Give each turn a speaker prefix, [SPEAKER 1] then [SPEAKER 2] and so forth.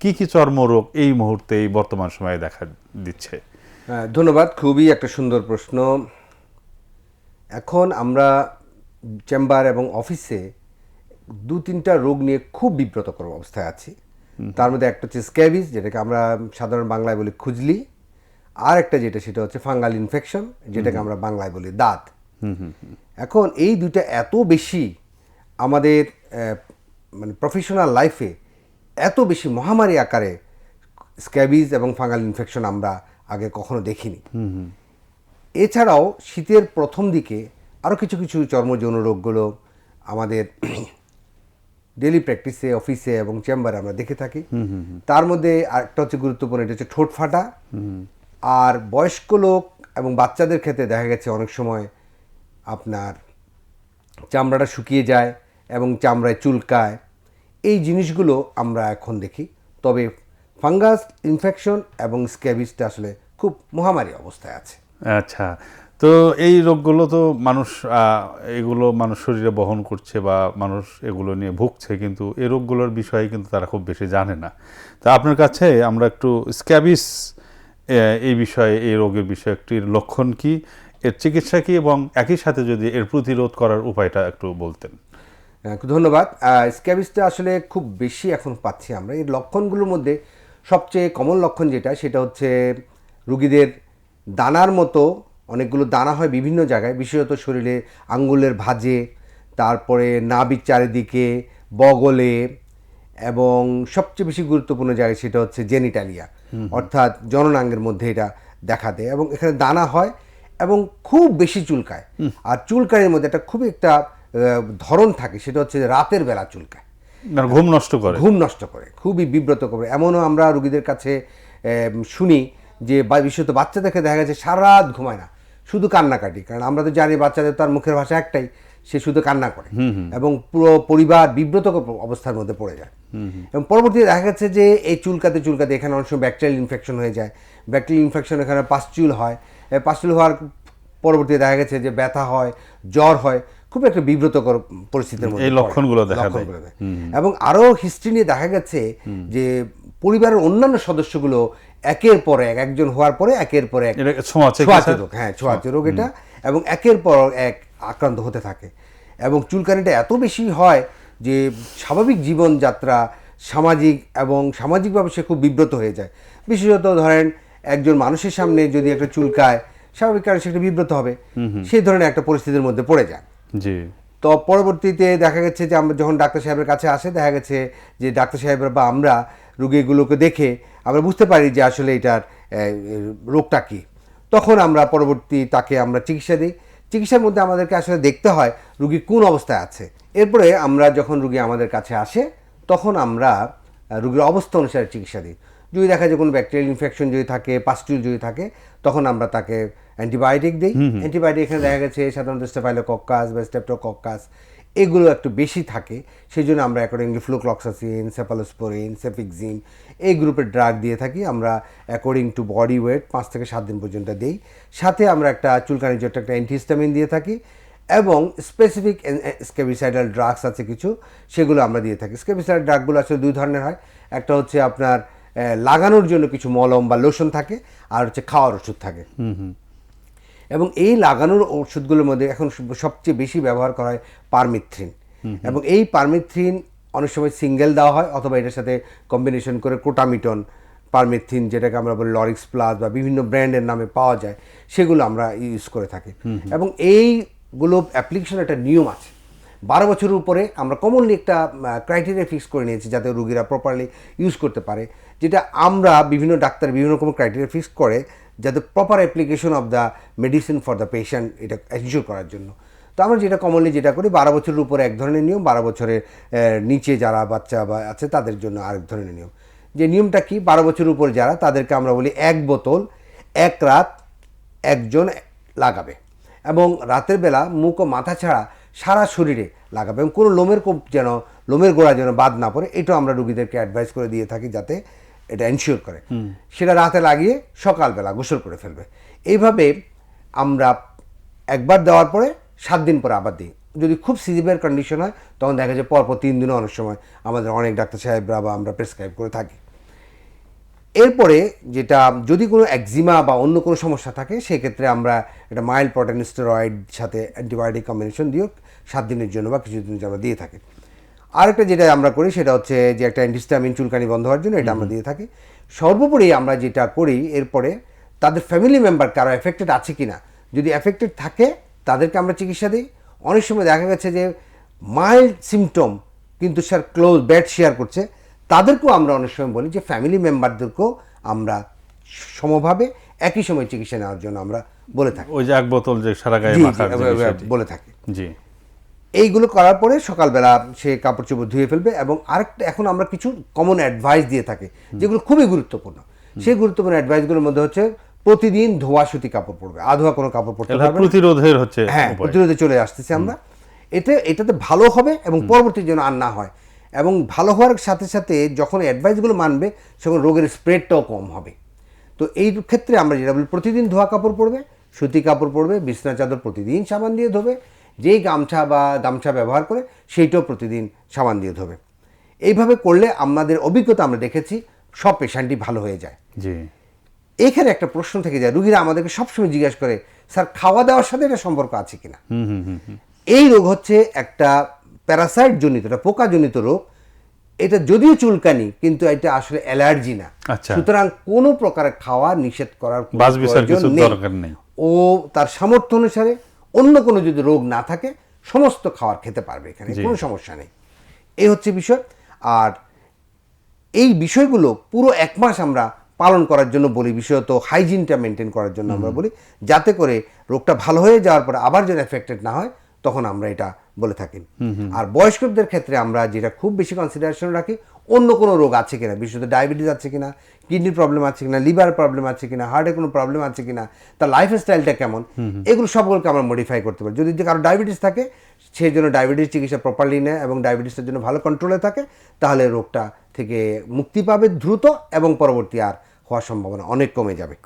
[SPEAKER 1] কি কি চর্মরোগ এই মুহূর্তে এই বর্তমান সময়ে দেখা দিচ্ছে?
[SPEAKER 2] হ্যাঁ, ধন্যবাদ। খুবই একটা সুন্দর প্রশ্ন। এখন আমরা চেম্বার এবং অফিসে দু তিনটা রোগ নিয়ে খুব বিব্রতকর অবস্থায় আছি। তার মধ্যে একটা হচ্ছে স্ক্যাবিস যেটাকে আমরা সাধারণ বাংলায় বলি খুজলি। আর একটা যেটা সেটা হচ্ছে ফাঙ্গাল ইনফেকশন যেটাকে আমরা বাংলায় বলি দাঁত। এখন এই দুইটা এত বেশি আমাদের মানে প্রফেশনাল লাইফে এত বেশি মহামারী আকারে স্ক্যাবিজ এবং ফাঙ্গাল ইনফেকশন আমরা আগে কখনো দেখিনি। এছাড়াও শীতের প্রথম দিকে আরও কিছু কিছু চর্মযৌন রোগগুলো আমাদের ডেলি প্র্যাকটিসে অফিসে এবং চেম্বারে আমরা দেখে থাকি। তার মধ্যে আরেকটা হচ্ছে গুরুত্বপূর্ণ এটা হচ্ছে ঠোঁট ফাটা। আর বয়স্ক লোক এবং বাচ্চাদের ক্ষেত্রে দেখা গেছে অনেক সময় আপনার চামড়াটা শুকিয়ে যায় এবং চামড়ায় চুলকায়। এই জিনিসগুলো আমরা এখন দেখি। তবে ফাঙ্গাস, ইনফেকশন এবং স্ক্যাবিসটা আসলে খুব মহামারী অবস্থায় আছে।
[SPEAKER 1] আচ্ছা তো এই রোগগুলো তো মানুষ এগুলো মানুষ শরীরে বহন করছে বা মানুষ এগুলো নিয়ে ভুগছে, কিন্তু এই রোগগুলোর বিষয়ে কিন্তু তারা খুব বেশি জানে না। তা আপনার কাছে আমরা একটু স্ক্যাবিস এই বিষয়ে, এই রোগের বিষয়ে একটি লক্ষণ কি, এর চিকিৎসা কি এবং একই সাথে যদি এর প্রতিরোধ করার উপায়টা একটু বলতেন।
[SPEAKER 2] ধন্যবাদ। স্ক্যাবিসটা আসলে খুব বেশি এখন পাচ্ছি আমরা। এই লক্ষণগুলোর মধ্যে সবচেয়ে কমন লক্ষণ যেটা সেটা হচ্ছে রুগীদের দানার মতো অনেকগুলো দানা হয় বিভিন্ন জায়গায়। বিশেষত শরীরে আঙ্গুলের ভাজে তারপরে নাবির চারিদিকে বগলে এবং সবচেয়ে বেশি গুরুত্বপূর্ণ জায়গায় সেটা হচ্ছে জেনিটালিয়া। অর্থাৎ জননাঙ্গের মধ্যে এটা দেখা দেয় এবং এখানে দানা হয় এবং খুব বেশি চুলকায়। আর চুলকানির মধ্যে একটা খুবই একটা ধরন থাকে সেটা হচ্ছে রাতের বেলা চুলকায়।
[SPEAKER 1] মানে ঘুম নষ্ট করে।
[SPEAKER 2] ঘুম নষ্ট করে খুবই বিব্রত করে। এমনও আমরা রুগীদের কাছে শুনি যে বিশেষত বাচ্চাদেরকে দেখা গেছে সারা রাত ঘুমায় না শুধু কান্নাকাটি। কারণ আমরা তো জানি বাচ্চাদের তার মুখের ভাষা একটাই সে শুধু কান্না করে। এবং পুরো পরিবার বিব্রত অবস্থার মধ্যে পড়ে যায়। এবং পরবর্তীতে দেখা গেছে যে এই চুলকাতে চুলকাতে এখানে অনেক সময় ব্যাকটেরিয়াল ইনফেকশন হয়ে যায়। ব্যাকটেরিয়াল ইনফেকশন এখানে পাস্চুল হয়। পাস্চুল হওয়ার পরবর্তীতে দেখা গেছে যে ব্যথা হয় জ্বর হয়। খুব একটা বিব্রতকর পরিস্থিতির মধ্যে
[SPEAKER 1] এই লক্ষণগুলো দেখা দেয়।
[SPEAKER 2] এবং আরও হিস্ট্রি নিয়ে দেখা গেছে যে পরিবারের অন্যান্য সদস্যগুলো একের পর এক একজন হওয়ার পরে একের পর এক
[SPEAKER 1] ছোঁয়াচে?
[SPEAKER 2] রোগ হ্যাঁ ছোঁয়াচে রোগ এটা এবং একের পর এক আক্রান্ত হতে থাকে। এবং চুলকানিটা এত বেশি হয় যে স্বাভাবিক জীবনযাত্রা সামাজিক এবং সামাজিকভাবে সে খুব বিব্রত হয়ে যায়। বিশেষত ধরেন একজন মানুষের সামনে যদি একটা চুলকায় স্বাভাবিক কারণে সে একটা বিব্রত হবে। সেই ধরনের একটা পরিস্থিতির মধ্যে পড়ে যায়।
[SPEAKER 1] জি।
[SPEAKER 2] তো পরবর্তীতে দেখা গেছে যে আমরা যখন ডাক্তার সাহেবের কাছে আসে, দেখা গেছে যে ডাক্তার সাহেবরা বা আমরা রুগীগুলোকে দেখে আমরা বুঝতে পারি যে আসলে এটার রোগটা কী। তখন আমরা পরবর্তী তাকে আমরা চিকিৎসা দিই। চিকিৎসার মধ্যে আমাদেরকে আসলে দেখতে হয় রুগী কোন অবস্থায় আছে। এরপরে আমরা যখন রুগী আমাদের কাছে আসে, তখন আমরা রুগীর অবস্থা অনুসারে চিকিৎসা দিই। যদি দেখা যায় কোনো ব্যাকটেরিয়াল ইনফেকশন যদি থাকে, পাস্টুল যদি থাকে, তখন আমরা তাকে অ্যান্টিবায়োটিক দিই। অ্যান্টিবায়োটিক এখানে দেখা গেছে সাধারণত স্টেফাইলোকক্কাস বা স্টেপটোকক্কাস এগুলো একটু বেশি থাকে। সেই জন্য আমরা অ্যাকর্ডিংলি ফ্লুক্লক্সাসিন সেফালোস্পোরিন সেফিক্সিন এই গ্রুপের ড্রাগ দিয়ে থাকি। আমরা অ্যাকর্ডিং টু বডি ওয়েট পাঁচ থেকে সাত দিন পর্যন্ত দিই। সাথে আমরা একটা চুলকানির জন্য একটা অ্যান্টিহিস্টামিন দিয়ে থাকি এবং স্পেসিফিক স্কেবিসাইডাল ড্রাগস আছে কিছু সেগুলো আমরা দিয়ে থাকি। স্কেবিসাইড ড্রাগগুলো আসলে দুই ধরনের হয়। একটা হচ্ছে আপনার লাগানোর জন্য কিছু মলম বা লোশন থাকে আর হচ্ছে খাওয়ার ওষুধ থাকে। এবং এই লাগানোর ওষুধগুলোর মধ্যে এখন সবচেয়ে বেশি ব্যবহার করা হয় পারমিথ্রিন। এবং এই পারমিথ্রিন অনেক সময় সিঙ্গেল দেওয়া হয় অথবা এটার সাথে কম্বিনেশন করে কোটামিটন পারমিথ্রিন যেটাকে আমরা বলি লরিক্স প্লাস বা বিভিন্ন ব্র্যান্ডের নামে পাওয়া যায় সেগুলো আমরা ইউজ করে থাকি। এবং এইগুলো অ্যাপ্লিকেশন একটা নিয়ম আছে। বারো বছরের উপরে আমরা কমনলি একটা ক্রাইটেরিয়া ফিক্স করে নিয়েছি যাতে রুগীরা প্রপারলি ইউজ করতে পারে যেটা আমরা বিভিন্ন ডাক্তার বিভিন্ন রকম ক্রাইটেরিয়া ফিক্স করে যাতে proper application of the medicine for the patient এটা এনশিওর করার জন্য। তো আমরা যেটা কমনলি যেটা করি, বারো বছরের উপরে এক ধরনের নিয়ম, বারো বছরের নিচে যারা বাচ্চা বা আছে তাদের জন্য আরেক ধরনের নিয়ম। যে নিয়মটা কি? বারো বছরের উপর যারা, তাদেরকে আমরা বলি এক বোতল, এক রাত একজন লাগাবে। এবং রাতের বেলা মুখ ও মাথা ছাড়া সারা শরীরে লাগাবে। এবং কোনো লোমের কোপ যেন, লোমের গোড়া যেন বাদ না পড়ে, এটাও আমরা রুগীদেরকে অ্যাডভাইস করে দিয়ে থাকি যাতে এটা এনশিওর করে। সেটা রাতে লাগিয়ে সকালবেলা গোসল করে ফেলবে। এইভাবে আমরা একবার দেওয়ার পরে সাত দিন পরে আবার দিই। যদি খুব সিভিয়ার কন্ডিশন হয় তখন দেখা যায় পরপর তিন দিনও অনেক সময় আমাদের অনেক ডাক্তার সাহেবরা বা আমরা প্রেসক্রাইব করে থাকি। এরপরে যেটা যদি কোনো একজিমা বা অন্য কোনো সমস্যা থাকে সেক্ষেত্রে আমরা এটা মাইল্ড প্রোটিন স্টেরয়েড সাথে অ্যান্টিবায়োটিক কম্বিনেশন দিয়েও সাত দিনের জন্য বা কিছু দিনের জন্য দিয়ে থাকি। আরেকটা যেটা আমরা করি সেটা হচ্ছে যে একটা অ্যান্টিস্টামিন চুলকানি বন্ধ হওয়ার জন্য এটা আমরা দিয়ে থাকি। সর্বোপরি আমরা যেটা করি এরপরে তাদের ফ্যামিলি মেম্বার কারও এফেক্টেড আছে কিনা যদি এফেক্টেড থাকে তাদেরকে আমরা চিকিৎসা দিই। অনেক সময় দেখা গেছে যে মাইল্ড সিমটম কিন্তু স্যার ক্লোজ বেড শেয়ার করছে। তাদেরকেও আমরা অনেক সময় বলি যে ফ্যামিলি মেম্বারদেরকেও আমরা সমভাবে একই সময় চিকিৎসা নেওয়ার জন্য আমরা বলে থাকি।
[SPEAKER 1] ওই যে এক বোতল যে সারা গায়ে।
[SPEAKER 2] বলে থাকি।
[SPEAKER 1] জি।
[SPEAKER 2] এইগুলো করার পরে সকালবেলা সে কাপড় চোপড় ধুয়ে ফেলবে এবং আরেকটা এখন আমরা কিছু কমন অ্যাডভাইস দিয়ে থাকি যেগুলো খুবই গুরুত্বপূর্ণ। সেই গুরুত্বপূর্ণ অ্যাডভাইসগুলোর মধ্যে হচ্ছে প্রতিদিন ধোয়া সুতি কাপড় পরবে আধোয়া কোনো কাপড় পরতে পারবে না।
[SPEAKER 1] প্রতিরোধের হচ্ছে
[SPEAKER 2] হ্যাঁ প্রতিরোধে চলে আসতেছি আমরা। এতে এটাতে ভালো হবে এবং পরবর্তী যেন আর না হয়। এবং ভালো হওয়ার সাথে সাথে যখন অ্যাডভাইসগুলো মানবে তখন রোগের স্প্রেডটাও কম হবে। তো এই ক্ষেত্রে আমরা যেটা বলি প্রতিদিন ধোয়া কাপড় পরবে সুতি কাপড় পরবে বিছনা চাদর প্রতিদিন সাবান দিয়ে ধোবে যেই গামছা বা গামছা ব্যবহার করে সেইটাও প্রতিদিন সাবান দিয়ে ধোবে। এইভাবে করলে আমাদের অভিজ্ঞতা আমরা দেখেছি সব পেশেন্টই ভালো হয়ে যায়।
[SPEAKER 1] জি।
[SPEAKER 2] এখানে একটা প্রশ্ন থেকে যায় রুগীরা আমাদেরকে সবসময় জিজ্ঞাসা করে স্যার খাওয়া দাওয়ার সাথে এটা সম্পর্ক আছে কিনা। এই রোগ হচ্ছে একটা প্যারাসাইট জনিত এটা পোকাজনিত রোগ। এটা যদিও চুলকানি কিন্তু এটা আসলে অ্যালার্জি না।
[SPEAKER 1] আচ্ছা।
[SPEAKER 2] সুতরাং কোনো প্রকারের খাওয়া নিষেধ করার প্রয়োজন নেই। ও তার সামর্থ্য অনুসারে অন্য কোনো যদি রোগ না থাকে সমস্ত খাবার খেতে পারবে এখানে কোনো সমস্যা নেই। এই হচ্ছে বিষয়। আর এই বিষয়গুলো পুরো এক মাস আমরা পালন করার জন্য বলি বিশেষত হাইজিনটা মেনটেন করার জন্য আমরা বলি যাতে করে রোগটা ভালো হয়ে যাওয়ার পরে আবার যদি এফেক্টেড না হয় তখন আমরা এটা বলে থাকেন। আর বয়স্কদের ক্ষেত্রে আমরা যেটা খুব বেশি কনসিডারেশন রাখি অন্য কোনো রোগ আছে কিনা বিশেষত ডায়াবেটিস আছে কিনা কিডনির প্রবলেম আছে কিনা লিভার প্রবলেম আছে কিনা হার্টের কোনো প্রবলেম আছে কিনা তার লাইফ স্টাইলটা কেমন এগুলো সবগুলোকে আমরা মডিফাই করতে পারি। যদি যে কারও ডায়াবেটিস থাকে সেই জন্য ডায়াবেটিস চিকিৎসা প্রপারলি নেয় এবং ডায়াবেটিসের জন্য ভালো কন্ট্রোলে থাকে তাহলে রোগটা থেকে মুক্তি পাবে দ্রুত এবং পরবর্তী আর হওয়ার সম্ভাবনা অনেক কমে যাবে।